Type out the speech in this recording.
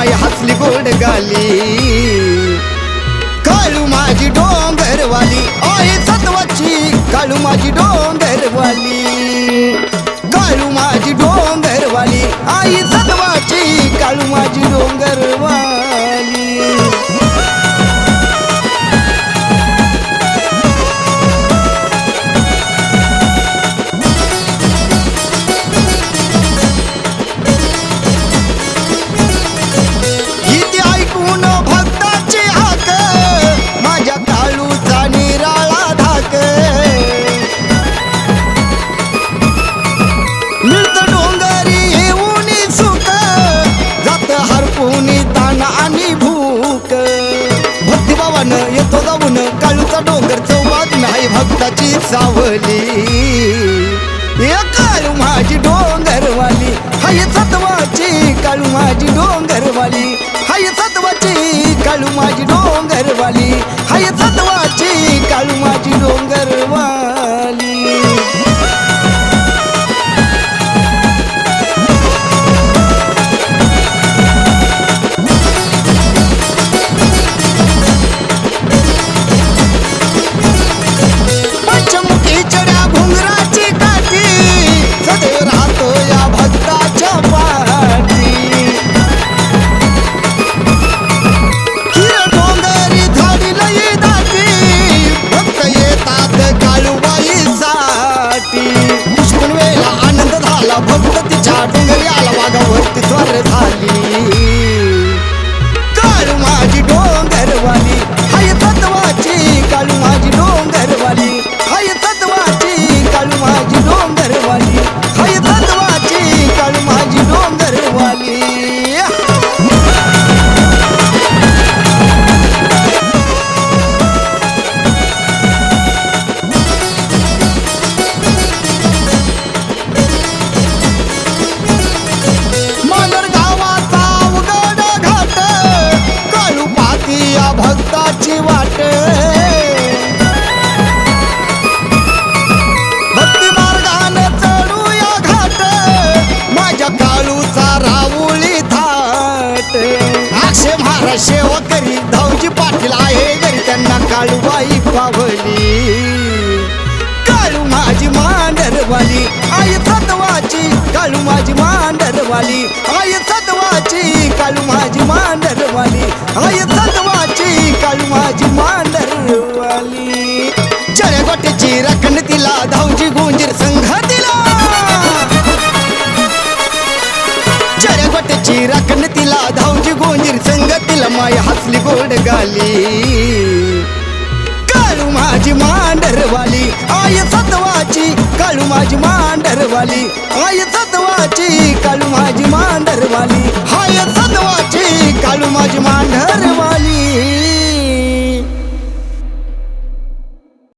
माय हसली गोड गाली. काळू माझी डोंगरवाली आय सत्वाची. काळू माझी डोंगरवाली. भक्ताची सावली. ए काळू माझी डोंगरवाली हाय सत्वाची काळू माझी डोंगरवाली हाय सत्वाची काळू माझी डोंगरवाली हाय सत्वाची काळू माझी डोंगरवाली. अक्षय सेवा करी. धावजी पाटील आहे घरी. त्यांना काळूबाई पावली. काळू माझी मांडरवाली. आई सत्वाची. काळू माझी मांडरवाली. आई सत्वाची. काळू माय हसली गोड गाली. काळू माझी मांडरवाली आय सत्वाची. काळू माझी मांडरवाली आय सत्व